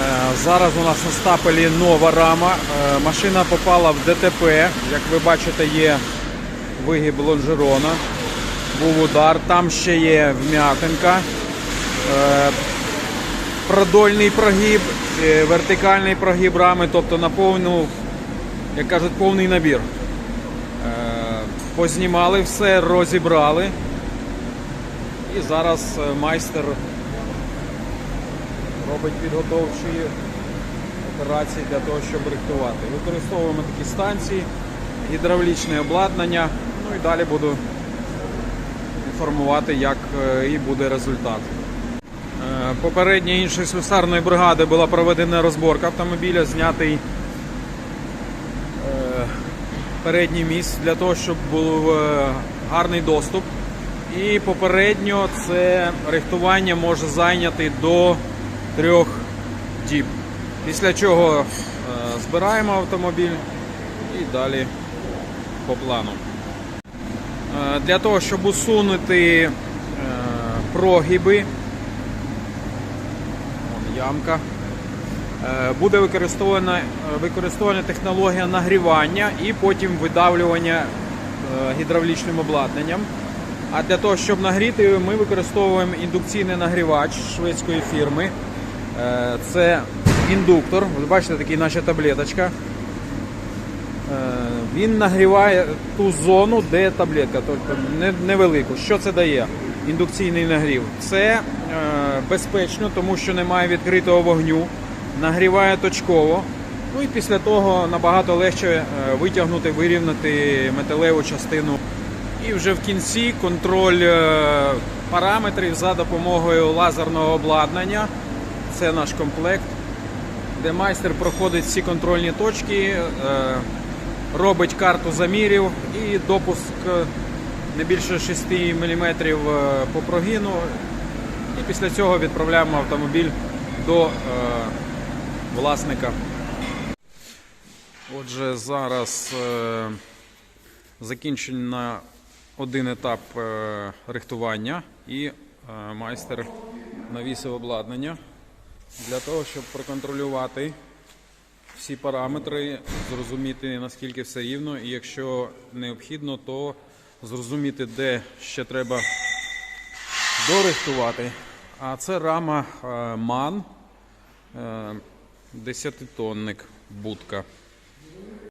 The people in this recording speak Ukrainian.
Е, Зараз у нас на стапелі нова рама. Е, Машина попала в ДТП. Як ви бачите, є вигиб лонжерона. Був удар. Там ще є вм'ятинка. Е, Продольний прогиб, вертикальний прогиб рами, тобто на повну, як кажуть, повний набір. Познімали все, розібрали. І зараз майстер робить підготовчі операції для того, щоб рихтувати. Використовуємо такі станції, гідравлічне обладнання. Ну і далі буду інформувати, як е, і буде результат. Е, Попередньо іншої слюсарної бригади була проведена розборка автомобіля, знятий е, передній міст для того, щоб був гарний доступ. І попередньо це рихтування може зайняти до трьох діб. Після чого е, збираємо автомобіль і далі по плану. Е, Для того, щоб усунути е, прогиби, ямка. Буде використована, використована технологія нагрівання і потім видавлювання гідравлічним обладнанням. А для того, щоб нагріти, ми використовуємо індукційний нагрівач шведської фірми. Е, Це індуктор. Ви бачите, такий наче таблеточка. Е, Він нагріває ту зону, де таблетка, тобто невелику. Що це дає? Індукційний нагрів. Це е, безпечно, тому що немає відкритого вогню, нагріває точково. Ну і після того набагато легше витягнути, вирівняти металеву частину. І вже в кінці контроль параметрів за допомогою лазерного обладнання. Це наш комплект де майстер проходить всі контрольні точки, е, робить карту замірів і допуск е, не більше 6 мм по прогину. І після цього відправляємо автомобіль до е, власника. Отже, зараз е, закінчено один етап е, рихтування і е, майстер навісив обладнання для того, щоб проконтролювати всі параметри, зрозуміти наскільки все рівно, і якщо необхідно, то зрозуміти, де ще треба дорихтувати. А це рама е, MAN, е, 10-тонник будка.